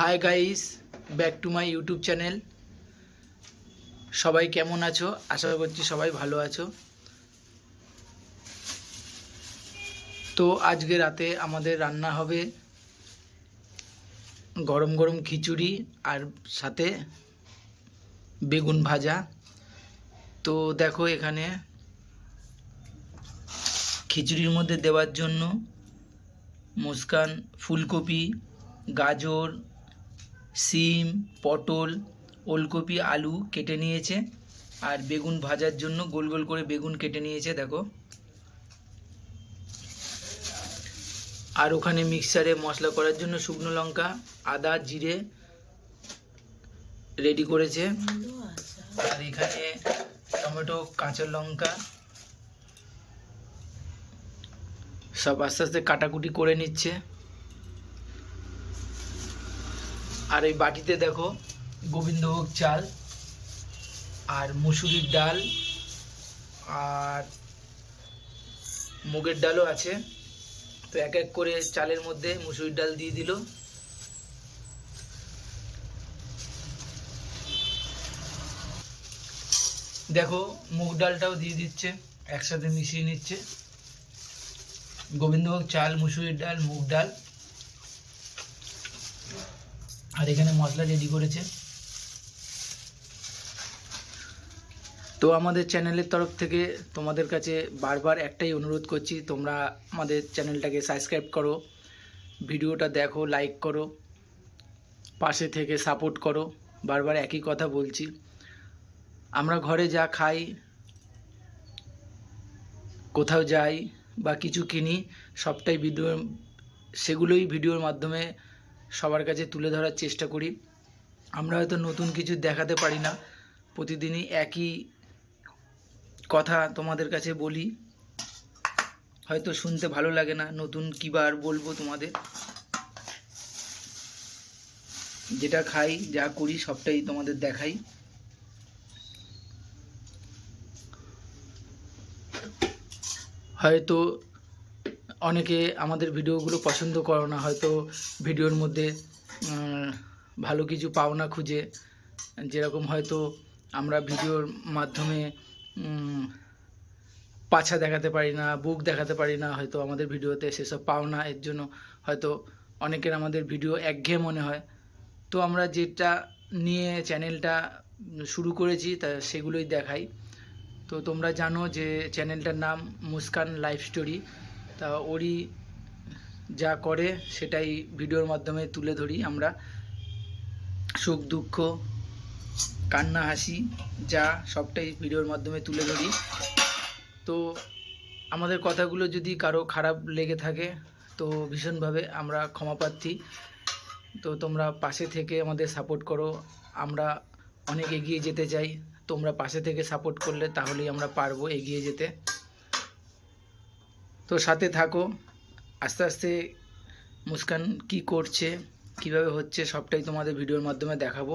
Hi guys back to my YouTube channel সবাই কেমন আছো? আশা করছি সবাই ভালো আছো। তো আজকে রাতে আমাদের রান্না হবে গরম গরম খিচুড়ি আর সাথে বেগুন ভাজা। তো দেখো এখানে খিচুড়ির মধ্যে দেওয়ার জন্য মুস্কান, ফুলকপি, গাজর সিম, পটল, ওলকপি, আলু কেটে নিয়েছে। আর বেগুন ভাজার জন্য গোল গোল করে বেগুন কেটে নিয়েছে, দেখো। আর ওখানে মিক্সারে মশলা করার জন্য শুকনো লঙ্কা, আদা, জিরে রেডি করেছে। আর এখানে টমেটো, কাঁচা লঙ্কা সব আস্তে আস্তে কাটাকুটি করে নিচ্ছে। আর এই বাটিতে দেখো গোবিন্দভোগ চাল আর মুসুরির ডাল আর মুগের ডালও আছে। তো এক এক করে চালের মধ্যে মুসুরির ডাল দিয়ে দিল। দেখো মুগ ডালটাও দিয়ে দিচ্ছে, একসাথে মিশিয়ে নিচ্ছে। গোবিন্দভোগ চাল, মুসুরির ডাল, মুগ ডাল। আর এখানে মশলা রেডি করেছে। তো আমাদের চ্যানেলের তরফ থেকে তোমাদের কাছে বারবার একটাই অনুরোধ করছি, তোমরা আমাদের চ্যানেলটাকে সাবস্ক্রাইব করো, ভিডিওটা দেখো লাইক করো, পাশে থেকে সাপোর্ট করো, বারবার একই কথা বলছি। আমরা ঘরে যা খাই, কোথাও যাই বা কিছু কিনি, সবটাই ভিডিও সেগুলোই ভিডিওর মাধ্যমে সবার কাছে তুলে ধরার চেষ্টা করি। আমরা হয়তো নতুন কিছু দেখাতে পারি না। প্রতিদিনই একই কথা তোমাদের কাছে বলি। হয়তো শুনতে ভালো লাগে না, নতুন কী বার বলব তোমাদের। যেটা খাই, যা করি, সবটাই তোমাদের দেখাই। হয়তো অনেকে আমাদের ভিডিওগুলো পছন্দ করো না, হয়তো ভিডিওর মধ্যে ভালো কিছু পাও না খুঁজে। যেরকম হয়তো আমরা ভিডিওর মাধ্যমে পাছা দেখাতে পারি না, বুক দেখাতে পারি না, হয়তো আমাদের ভিডিওতে সেসব পাও না, এর জন্য হয়তো অনেকের আমাদের ভিডিও একঘেয়ে মনে হয়। তো আমরা যেটা নিয়ে চ্যানেলটা শুরু করেছি, তা সেগুলোই দেখাই। তো তোমরা জানো যে চ্যানেলটার নাম মুস্কান লাইফ স্টোরি। তা ওরই যা করে সেটাই ভিডিওর মাধ্যমে তুলে ধরি আমরা। সুখ, দুঃখ, কান্না, হাসি, যা সবটাই ভিডিওর মাধ্যমে তুলে ধরি। তো আমাদের কথাগুলো যদি কারও খারাপ লেগে থাকে, তো ভীষণভাবে আমরা ক্ষমা প্রার্থী। তো তোমরা পাশে থেকে আমাদের সাপোর্ট করো। আমরা অনেক এগিয়ে যেতে চাই। তোমরা পাশে থেকে সাপোর্ট করলে তাহলেই আমরা পারব এগিয়ে যেতে। তো সাথে থাকো। আস্তে আস্তে মুস্কান কি করছে, কীভাবে হচ্ছে সবটাই তোমাদের ভিডিওর মাধ্যমে দেখাবো।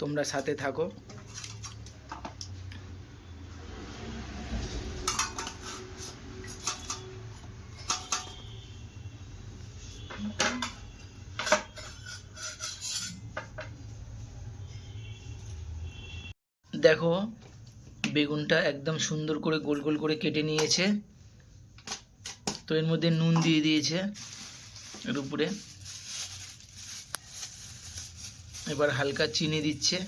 তোমরা সাথে থাকো। দেখো, বেগুনটা একদম সুন্দর করে গোল গোল করে কেটে নিয়েছে। তো এর মধ্যে নুন দিয়ে দিয়েছে এর উপরে। এবার হালকা চিনি দিচ্ছে।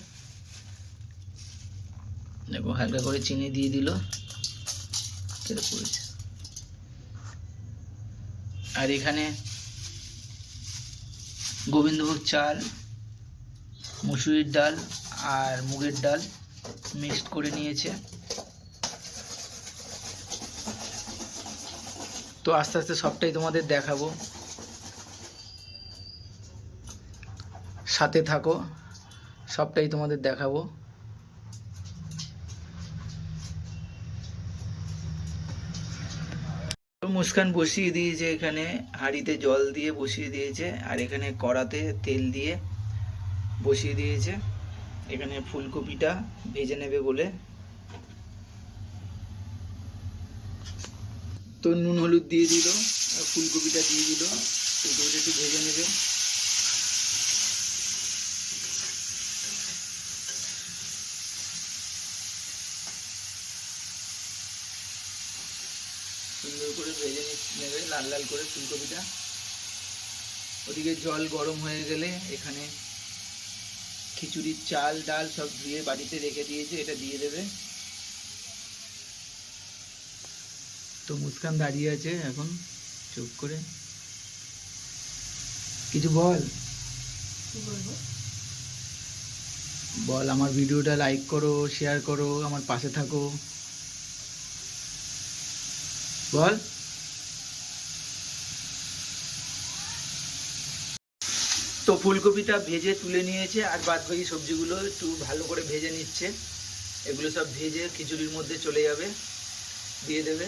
দেখো, হালকা করে চিনি দিয়ে দিল। পড়েছে আর এখানে গোবিন্দভোগ চাল, মুসুরির ডাল আর মুগের ডাল মিক্সড করে নিয়েছে। তো আস্তে আস্তে সবটাই তোমাদের দেখাবো। সাথে থাকো, সবটাই তোমাদের দেখাবো। মুস্কান বসিয়ে দিয়েছে এখানে, হাঁড়িতে জল দিয়ে বসিয়ে দিয়েছে, আর এখানে কড়াতে তেল দিয়ে বসিয়ে দিয়েছে। এখানে ফুলকপিটা ভেজে নেবে বলে। তো নুন, হলুদ দিয়ে দিল ফুলকপিটা দিয়ে দিল। ফুলকপিটা একটু ভেজে নেবে। সুন্দর করে ভেজে নেবে, লাল লাল করে ফুলকপিটা। ওদিকে জল গরম হয়ে গেলে এখানে খিচুড়ির চাল, ডাল সব ধুয়ে বাড়িতে রেখে দিয়েছে, এটা দিয়ে দেবে। তো মুস্কান দাঁড়িয়ে আছে এখন চুপ করে। কিছু বল? বল আমার ভিডিওটা লাইক করো শেয়ার করো আমার পাশে থাকো। বল। তো ফুলকপিটা ভেজে তুলে নিয়েছে আর বাদ বাকি সবজিগুলো একটু ভালো করে ভেজে নিচ্ছে। এগুলো সব ভেজে খিচুড়ির মধ্যে চলে যাবে দিয়ে দেবে।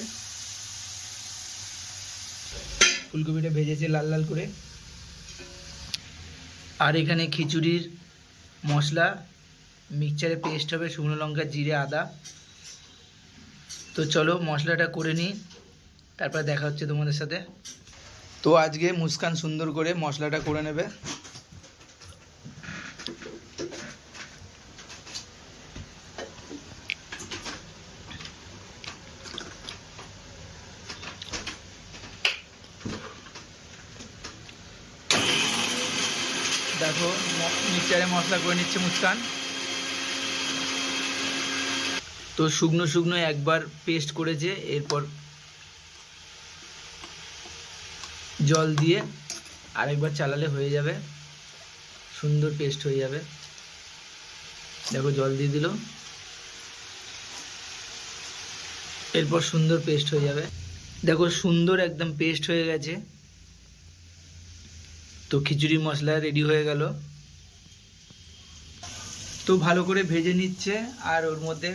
ফুলকপিটা ভেজেছে লাল লাল করে। আর এখানে খিচুড়ির মশলা, মিক্সচারে পেস্ট হবে শুকনো লঙ্কা, জিরে, আদা। তো চলো মশলাটা করে নিই, তারপর দেখা হচ্ছে তোমাদের সাথে। তো আজকে মুস্কান সুন্দর করে মশলাটা করে নেবে। দেখো, মিক্সচারে মশলা করে নিচ্ছে মুস্কান। তো শুকনো শুকনো একবার পেস্ট করেছে, এরপর জল দিয়ে আরেকবার চালালে হয়ে যাবে। সুন্দর পেস্ট হয়ে যাবে। দেখো, জল দিয়ে দিল। এরপর সুন্দর পেস্ট হয়ে যাবে। দেখো, সুন্দর একদম পেস্ট হয়ে গেছে। তো খিচুড়ি মশলা রেডি হয়ে গেল। তো ভালো করে ভেজে নিচ্ছে, আর ওর মধ্যে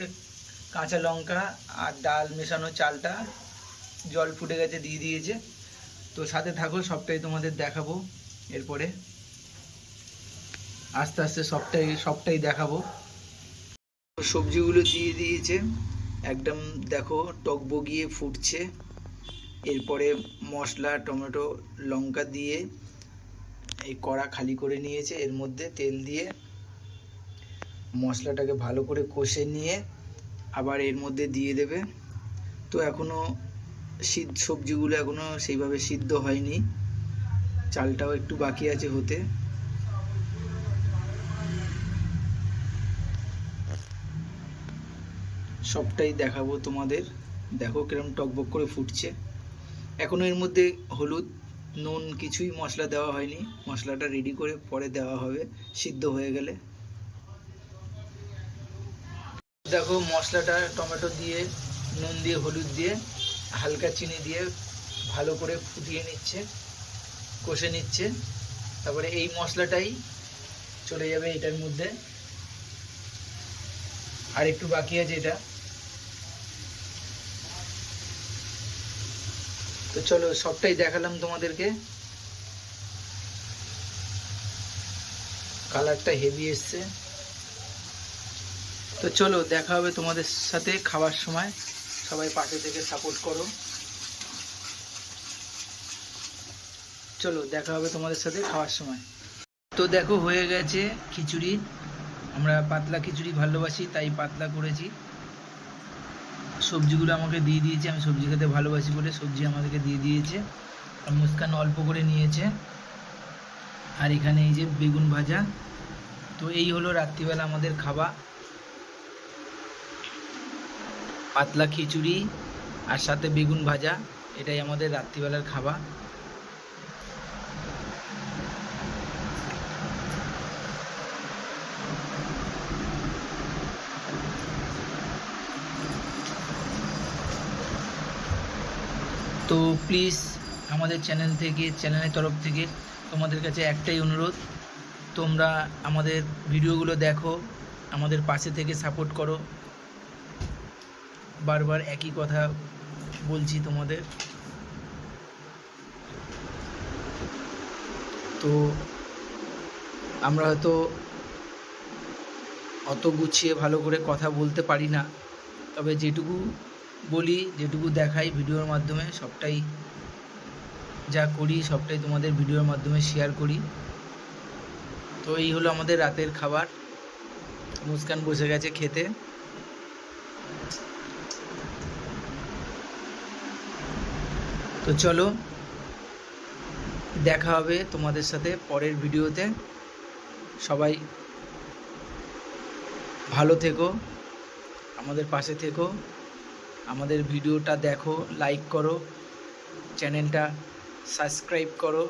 কাঁচা লঙ্কা আর ডাল মেশানো চালটা জল ফুটে গেছে দিয়ে দিয়েছে। তো সাথে থাকো, সবটাই তোমাদের দেখাবো এরপরে। আস্তে আস্তে সবটাই সবটাই দেখাবো। সবজিগুলো দিয়ে দিয়েছে। একদম দেখো, টক বগিয়ে ফুটছে। এরপরে মশলা, টমেটো, লঙ্কা দিয়ে এই কড়া খালি করে নিয়েছে। এর মধ্যে তেল দিয়ে মশলাটাকে ভালো করে কষে নিয়ে আবার এর মধ্যে দিয়ে দেবে। তো এখনও সিদ্ধ সবজিগুলো এখনও সেইভাবে সিদ্ধ হয়নি। চালটাও একটু বাকি আছে হতে। সবটাই দেখাবো তোমাদের। দেখো কিরম টকবক করে ফুটছে। এখনও এর মধ্যে হলুদ নুন কিছুই মশলা দেওয়া হয়নি। মশলাটা রেডি করে পরে দেওয়া হবে, সিদ্ধ হয়ে গেলে। দেখো মশলাটা টমেটো দিয়ে, নুন দিয়ে, হলুদ দিয়ে, হালকা চিনি দিয়ে ভালো করে ফুটিয়ে নিচ্ছে, কষে নিচ্ছে। তারপরে এই মশলাটাই চলে যাবে এটার মধ্যে। আর একটু বাকি আছে এটা। তো চলো, সবটাই দেখালাম তোমাদেরকে। কালারটা হেভি এসছে। তো চলো, দেখা হবে তোমাদের সাথে খাওয়ার সময়। সবাই পাশে থেকে সাপোর্ট করো। চলো, দেখা হবে তোমাদের সাথে খাওয়ার সময়। তো দেখো, হয়ে গেছে খিচুড়ি। আমরা পাতলা খিচুড়ি ভালোবাসি, তাই পাতলা করেছি। সবজিগুলো আমাকে দিয়ে দিয়েছে, আমি সবজি খেতে ভালোবাসি বলে সবজি আমাদেরকে দিয়ে দিয়েছে। আর মুস্কান অল্প করে নিয়েছে। আর এখানে এই যে বেগুন ভাজা। তো এই হলো রাত্রিবেলা আমাদের খাবার পাতলা খিচুড়ি আর সাথে বেগুন ভাজা, এটাই আমাদের রাত্রিবেলার খাবার তো প্লিজ আমাদের চ্যানেল থেকে চ্যানেলের তরফ থেকে তোমাদের কাছে একটাই অনুরোধ, তোমরা আমাদের ভিডিওগুলো দেখো, আমাদের পাশে থেকে সাপোর্ট করো। বারবার একই কথা বলছি তোমাদের। তো আমরা হয়তো অত গুছিয়ে ভালো করে কথা বলতে পারি না, তবে যেটুকু বলি, যেটুকু দেখাই ভিডিওর মাধ্যমে, সবটাই যা করি, সবটাই তোমাদের ভিডিওর মাধ্যমে শেয়ার করি। তো এই হলো আমাদের রাতের খাবার। মুস্কান বসে গেছে খেতে। তো চলো, দেখা হবে তোমাদের সাথে পরের ভিডিওতে। সবাই ভালো থেকো, আমাদের পাশে থেকো। আমাদের ভিডিওটা দেখো লাইক করো চ্যানেলটা সাবস্ক্রাইব করো।